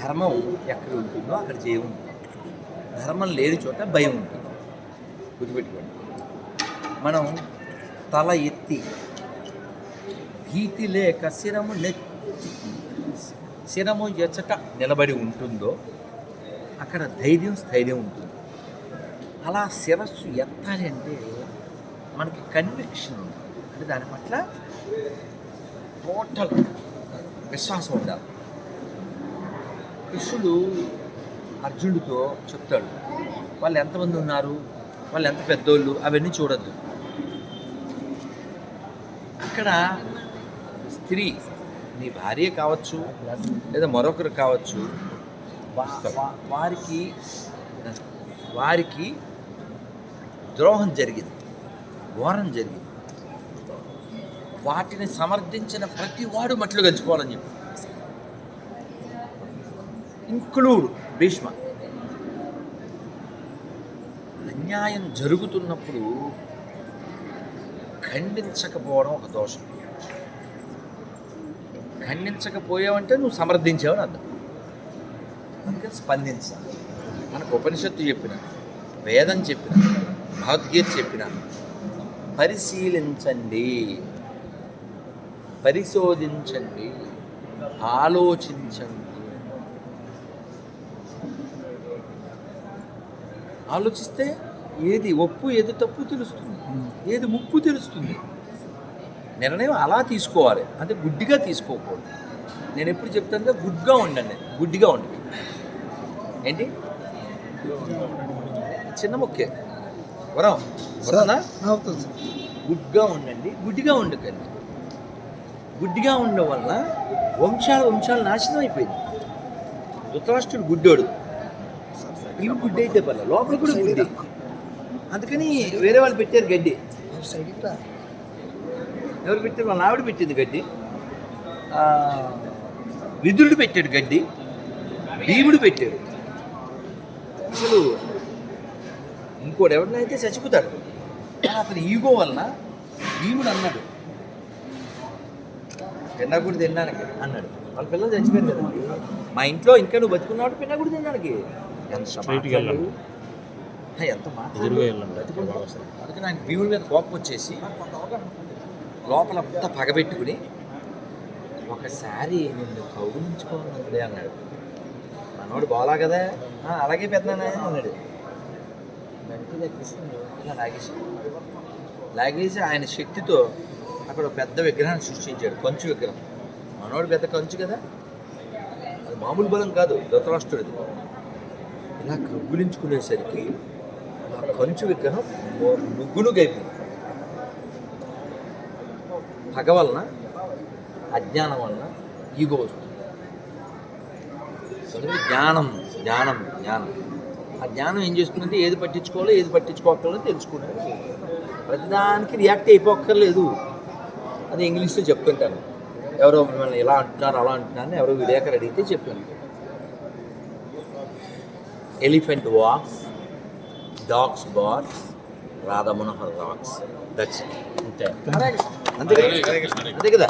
ధర్మం ఎక్కడ ఉంటుందో అక్కడ జయం ఉంటుంది. ధర్మం లేని చోట భయం ఉంటుంది. గుర్తుపెట్టుకోండి. మనం తల ఎత్తి భీతి లేక శిరము నెత్తి శిరము ఎచ్చట నిలబడి ఉంటుందో అక్కడ ధైర్యం స్థైర్యం ఉంటుంది. అలా శిరస్సు ఎత్తాలి అంటే మనకి కన్విక్షన్ ఉంది అంటే దాని పట్ల టోటల్ విశ్వాసం ఉండాలి కృష్ణుడు అర్జునుడితో చెప్తాడు వాళ్ళు ఎంతమంది ఉన్నారు? వాళ్ళు ఎంత పెద్దోళ్ళు? అవన్నీ చూడొద్దు. అక్కడ స్త్రీ నీ భార్య కావచ్చు లేదా మరొకరు కావచ్చు వారికి వారికి ద్రోహం జరిగింది ఘోరం జరిగింది. వాటిని సమర్థించిన ప్రతి వాడు మట్లు గెలుచుకోవాలని చెప్పి. ఇంక్లూడ్ భీష్మ. అన్యాయం జరుగుతున్నప్పుడు ఖండించకపోవడం ఒక దోషం. ఖండించకపోయావంటే నువ్వు సమర్థించావని అర్థం. అందుకని స్పందించాలి మనకు ఉపనిషత్తు చెప్పిన వేదం చెప్పిన భగవద్గీత చెప్పిన పరిశీలించండి. పరిశోధించండి ఆలోచించండి. ఆలోచిస్తే ఏది ఒప్పు ఏది తప్పు తెలుస్తుంది. ఏది ముప్పు తెలుస్తుంది. నిర్ణయం అలా తీసుకోవాలి. అంటే గుడ్డిగా తీసుకోకూడదు. నేను ఎప్పుడు చెప్తాను గుడ్గా ఉండండి. గుడ్డిగా ఉండండి. ఏంటి? చిన్న ముక్కే. వరం? గుడ్గా ఉండండి. గుడ్డిగా ఉండకండి. గుడ్డిగా ఉండడం వల్ల వంశాల వంశాలు నాశనం అయిపోయింది. ధృతరాష్ట్రుడు గుడ్డోడు. ఇవి గుడ్డి అయితే పర్లేదు. లోపల కూడా గుడ్డి. అందుకని వేరే వాళ్ళు పెట్టారు గడ్డి. ఎవరు పెట్టారు? వాళ్ళ ఆవిడ పెట్టింది గడ్డి. విదురుడు పెట్టాడు గడ్డి. భీముడు పెట్టాడు. అసలు ఇంకోటి ఎవరినైతే చచ్చిపోతాడు? అతని ఈగో వలన భీముడు అన్నాడు. పిన్నగుడి తినడానికి అన్నాడు. వాళ్ళ పిల్లలు చచ్చిపోయారు కదండి మా ఇంట్లో ఇంకా నువ్వు బతుకున్నాడు పిన్నగుడి తినడానికి. ఎంత. బతుకున్నాడు. అందుకని ఆయన భీముడి మీద కోపం వచ్చేసి లోపలంతా పగబెట్టుకుని ఒకసారి నిన్ను కౌగులించుకోవాలనుకునే అన్నాడు. మనోడు బాలా కదా? "ఆ, అలాగే పెద్దనా అన్నాడు. వెంటనే కృష్ణుడు ఇలా లాగేసి లాగేసి ఆయన శక్తితో అక్కడ ఒక పెద్ద విగ్రహాన్ని సృష్టించాడు. కంచు విగ్రహం. మనోడు పెద్ద కంచు కదా? అది మామూలు బలం కాదు ధృతరాష్ట్రుడిది. ఇలా కౌగులించుకునేసరికి ఆ కంచు విగ్రహం నుగ్గును గైపోయింది పగ వలన అజ్ఞానం వలన ఈగో వస్తుంది. సో జ్ఞానం జ్ఞానం జ్ఞానం. ఆ జ్ఞానం ఏం చేస్తుందంటే ఏది పట్టించుకోవాలో ఏది పట్టించుకోకర్లేదు తెలుసుకున్నాడు ప్రతిదానికి రియాక్ట్ అయిపోక్కర్లేదు. అది ఇంగ్లీష్లో చెప్తుంటాను. ఎవరో మిమ్మల్ని ఇలా అంటున్నారు అలా అంటున్నారు ఎవరో విలేకరు అడిగితే చెప్పాను elephant walks dogs barks Radha Manohar rocks that's అంతే. అంతే కదా?